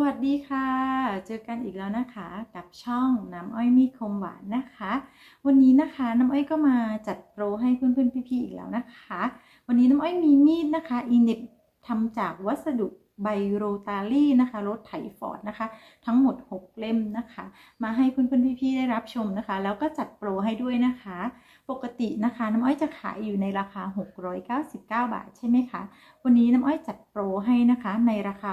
วัสดีค่ะ เจอกันอีกแล้วนะคะกับช่องน้ำอ้อยมีคมหวานนะคะ วันนี้นะคะน้ำอ้อยก็มาจัดโปรให้เพื่อนๆพี่ๆอีกแล้วนะคะ วันนี้น้ำอ้อยมีมีดนะคะอีน็ตทำจากวัสดุไบโรตารี่นะคะรถไถฟอร์ดนะคะ ทั้งหมด 6 เล่มนะคะ มาให้เพื่อนๆพี่ๆได้รับชมนะคะ แล้วก็จัดโปรให้ด้วยนะคะ ปกตินะคะ น้ำอ้อยจะขายอยู่ในราคา 699 บาทใช่ไหมคะ วันนี้น้ำอ้อยจัดโปรให้นะคะในราคา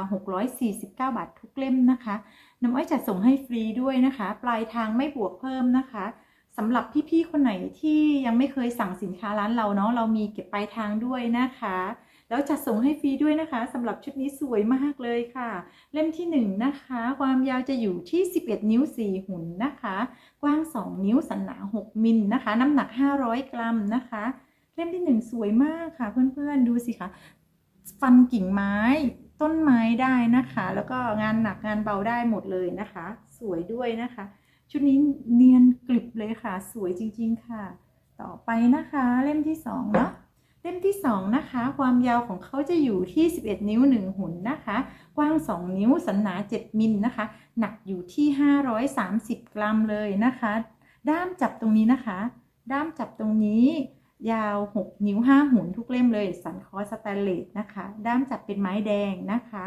649 บาททุกเล่มนะคะ น้ำอ้อยจัดส่งให้ฟรีด้วยนะคะ ปลายทางไม่บวกเพิ่มนะคะสำหรับพี่ๆคนไหนที่ยังไม่เคยสั่งสินค้าร้านเราเนาะเรามีเก็บปลายทางด้วยนะคะ แล้วจัดส่งให้ฟรีด้วยนะคะสำหรับชุดนี้สวยมากเลยค่ะ เล่มที่1นงนะคะ ความยาวจะอยู่ที่ 11 นิ้ว 4 หุ่นนะคะ กว้าง 2 นิ้วสันหนา 6 มิลนะคะ น้ำหนัก 500 กรัมนะคะ เล่มที่ 1 สวยมากค่ะ เพื่อนๆดูสิคะฟันกิ่งไม้ต้นไม้ได้นะคะ แล้วก็งานหนักงานเบาได้หมดเลยนะคะ สวยด้วยนะคะ ชุดนี้เนียนกริบเลยค่ะ สวยจริง ๆ ค่ะ ต่อไปนะคะ เล่มที่2เนาะ เล่มที่ 2 นะคะ ความยาวของเขาจะอยู่ที่ 11 นิ้ว 1 หุ่นนะคะ กว้าง 2 นิ้ว สันหนา 7 มิลนะคะ หนักอยู่ที่ 530 กรัมเลยนะคะ ด้ามจับตรงนี้นะคะ ด้ามจับตรงนี้ ยาว 6 นิ้ว 5 หุ่นทุกเล่มเลย สันคอสแตนเลสนะคะ ด้ามจับเป็นไม้แดงนะคะ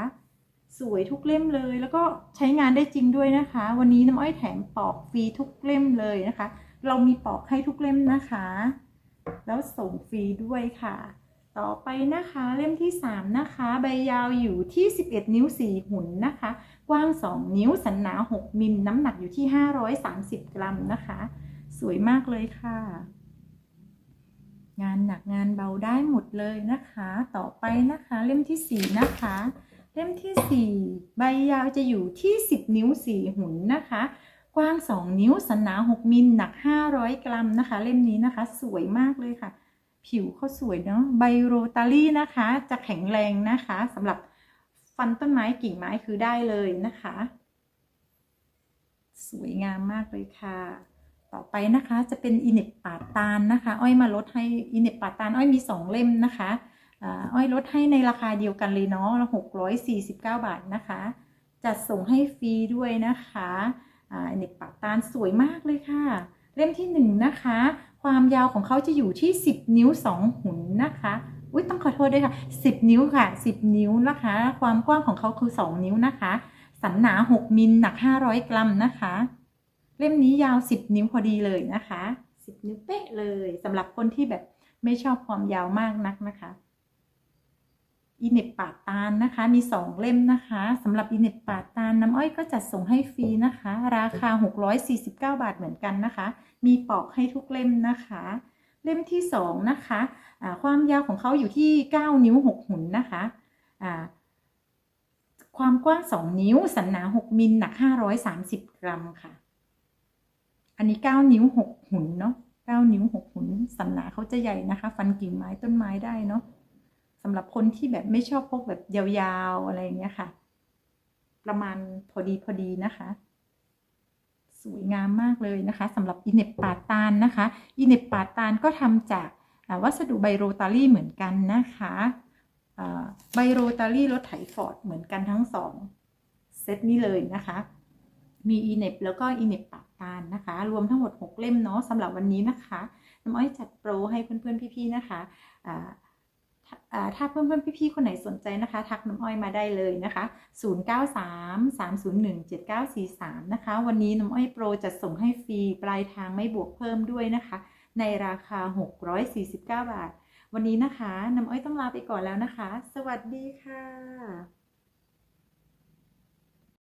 สวยทุกเล่มเลย แล้วก็ใช้งานได้จริงด้วยนะคะ วันนี้น้ำอ้อยแถมปอกฟรีทุกเล่มเลยนะคะ เรามีปอกให้ทุกเล่มนะคะ แล้วส่งฟรีด้วยค่ะ ต่อไปนะคะเล่มที่ 3 นะคะ ใบยาวอยู่ที่ 11 นิ้ว 4 หุ่นนะคะ กว้าง 2 นิ้วสันหนา 6 มิลน้ำหนักอยู่ที่ 530 กรัมนะคะ สวยมากเลยค่ะ งานหนักงานเบาได้หมดเลยนะคะ ต่อไปนะคะเล่มที่ 4 นะคะเล่มที่ 4 ใบยาวจะอยู่ที่ 10 นิ้ว 4 หุ่นนะคะ กว้าง 2 นิ้ว สันหนา 6 มิล หนัก 500 กรัมนะคะ เล่มนี้นะคะ สวยมากเลยค่ะ ผิวเขาสวยเนาะ ไบโรตารี่นะคะ จะแข็งแรงนะคะสำหรับฟันต้นไม้กิ่งไม้คือได้เลยนะคะ สวยงามมากเลยค่ะ ต่อไปนะคะจะเป็นอินเนปปาตานนะคะ อ้อยมาลดให้อินเนปปาตาน อ้อยมี 2 เล่มนะคะอาอ้อยลดให้ในราคาเดียวกันเลยเนาะ649บาทนะคะ จัดส่งให้ฟรีด้วยนะคะ อ่าอินเนปปาตานสวยมากเลยค่ะ เล่มที่1นะคะ ความยาวของเขาจะอยู่ที่ 10 นิ้ว 2 หุ่นนะคะอุ้ยต้องขอโทษด้วยค่ะ 10 นิ้วค่ะ 10 นิ้วนะคะ ความกว้างของเขาคือ 2 นิ้วนะคะ สันหนา 6 มิลหนัก 500 กรัมนะคะ เล่มนี้ยาว 10 นิ้วพอดีเลยนะคะ 10 นิ้วเป๊ะเลยสำหรับคนที่แบบไม่ชอบความยาวมากนักนะคะ อีเน็ตปาดตาลนะคะ มี 2 เล่มนะคะสำหรับอีเน็ตปาดตาลน้ำอ้อยก็จัดส่งให้ฟรีนะคะ ราคา 649 บาทเหมือนกันนะคะ มีปอกให้ทุกเล่มนะคะ เล่มที่ 2 นะคะะความยาวของเขาอยู่ที่ 9 นิ้ว 6 หุ่นนะคะะความกว้าง 2 นิ้ว สันหนา 6 มิลหนัก 530 กรัมค่ะ อันนี้ 9 นิ้ว 6 หุ่นเนาะ9นิ้ว 6 หุ่นสันหนาเขาจะใหญ่นะคะ ฟันกิ่งไม้ต้นไม้ได้เนาะ สำหรับคนที่แบบไม่ชอบพกแบบยาวๆอะไรอย่างเงี้ยค่ะ ประมาณพอดีพอดีนะคะ สวยงามมากเลยนะคะสำหรับอินเนปปาตานนะคะอินเนปปาตานก็ทำจากวัสดุไบโรตารี่เหมือนกันนะคะไบโรตารี่รถไถฟอร์ดเหมือนกันทั้งสองเซตนี้เลยนะคะ มีอีเนปแล้วก็อีเนปปาตานนะคะ รวมทั้งหมด 6 เล่มเนาะสำหรับวันนี้นะคะ น้ำอ้อยจัดโปรให้เพื่อนๆ พี่ๆ นะคะ ถ้าเพื่อนๆพี่ๆคนไหนสนใจนะคะ ทักน้ำอ้อยมาได้เลยนะคะ 0933017943 นะคะ วันนี้น้ำอ้อยโปรจะส่งให้ฟรีปลายทางไม่บวกเพิ่มด้วยนะคะ ในราคา 649 บาท วันนี้นะคะน้ำอ้อยต้องลาไปก่อนแล้วนะคะ สวัสดีค่ะ